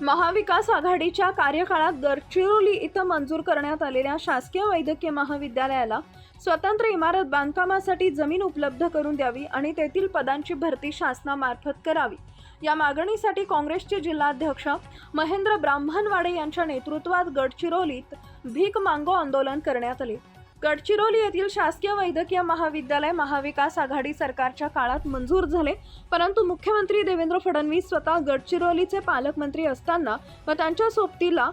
महाविकास आघाडीच्या कार्यकाळात गडचिरोली इथं मंजूर करण्यात आलेल्या शासकीय वैद्यकीय महाविद्यालयाला स्वतंत्र इमारत बांधकामासाठी जमीन उपलब्ध करून द्यावी आणि तेथील पदांची भरती शासनामार्फत करावी. या मागणीसाठी काँग्रेसचे जिल्हाध्यक्ष महेंद्र ब्राह्मणवाडे यांच्या नेतृत्वात गडचिरोलीत भीक मांगो आंदोलन करण्यात आले. गडचिरोली येथील शासकीय वैद्यकीय महाविद्यालय महाविकास आघाडी सरकारच्या काळात मंजूर झाले. परंतु मुख्यमंत्री देवेंद्र फडणवीस स्वतः गडचिरोलीचे पालकमंत्री असताना व त्यांच्या सोबतीला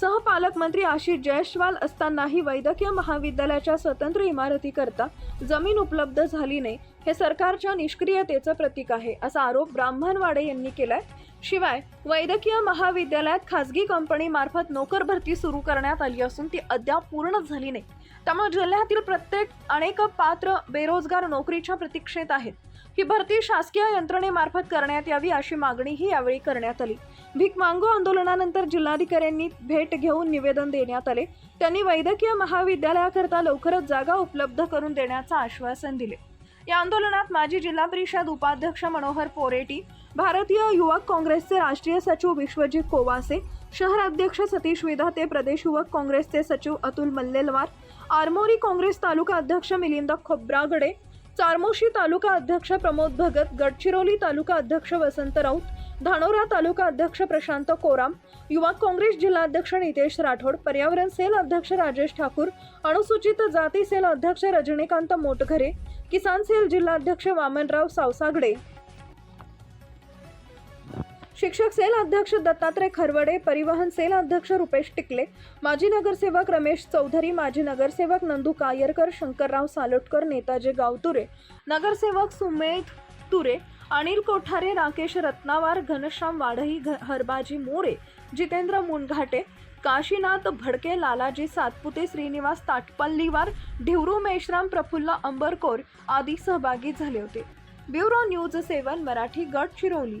सहपालकमंत्री आशिष जयस्वाल असतानाही वैद्यकीय महाविद्यालयाच्या स्वतंत्र इमारतीकरता जमीन उपलब्ध झाली नाही. हे सरकारच्या निष्क्रियतेचं प्रतीक आहे असा आरोप ब्राह्मणवाडे यांनी केलाय. शिवाय वैद्यकीय महाविद्यालयात खासगी कंपनीमार्फत नोकर भरती सुरू करण्यात आली असून ती अद्याप पूर्ण झाली नाही. त्यामुळे जिल्ह्यातील प्रत्येक अनेक पात्र बेरोजगार नोकरीच्या प्रतीक्षेत आहेत. ही भरती शासकीय यंत्रणेमार्फत करण्यात यावी अशी मागणीही यावेळी करण्यात आली. भीक मांगो आंदोलनानंतर जिल्हाधिकाऱ्यांनी भेट घेऊन निवेदन देण्यात आले. त्यांनी वैद्यकीय महाविद्यालयाकरता लवकरच जागा उपलब्ध करून देण्याचं आश्वासन दिले. या आंदोलनात माजी जिल्हा परिषद उपाध्यक्ष मनोहर पोरेटी भारतीय युवक काँग्रेसचे राष्ट्रीय सचिव विश्वजित कोवासे शहर अध्यक्ष सतीश विधाते प्रदेश युवक काँग्रेसचे सचिव अतुल मल्लेलवार आरमोरी काँग्रेस तालुका अध्यक्ष मिलिंद खोब्रागडे चारमोशी तालुका अध्यक्ष प्रमोद भगत गडचिरोली तालुका अध्यक्ष वसंत राऊत धानोरा तालुका अध्यक्ष प्रशांत कोराम युवक काँग्रेस जिल्हाध्यक्ष नितेश राठोड पर्यावरण सेल अध्यक्ष राजेश ठाकूर अनुसूचित जाती सेल अध्यक्ष रजनीकांत मोटघरे किसान सेल जिल्हाध्यक्ष वामनराव सावसागडे. शिक्षक सेल अध्यक्ष दत्तात्रय खरवडे परिवहन सेल अध्यक्ष रुपेश टिकले माजी नगरसेवक रमेश चौधरी माजी नगरसेवक नंदू कायरकर शंकरराव सालोटकर नेताजी गावतुरे नगरसेवक सुमेध तुरे अनिल कोठारे राकेश रत्नावार घनश्याम वाढई घ- हरबाजी मोरे जितेंद्र मुनघाटे काशीनाथ भडके लालाजी सातपुते श्रीनिवास ताटपल्लीवार ढिवरू मेश्राम प्रफुल्ल अंबरकोर आदी सहभागी झाले होते. Bureau news seven Marathi Gadchiroli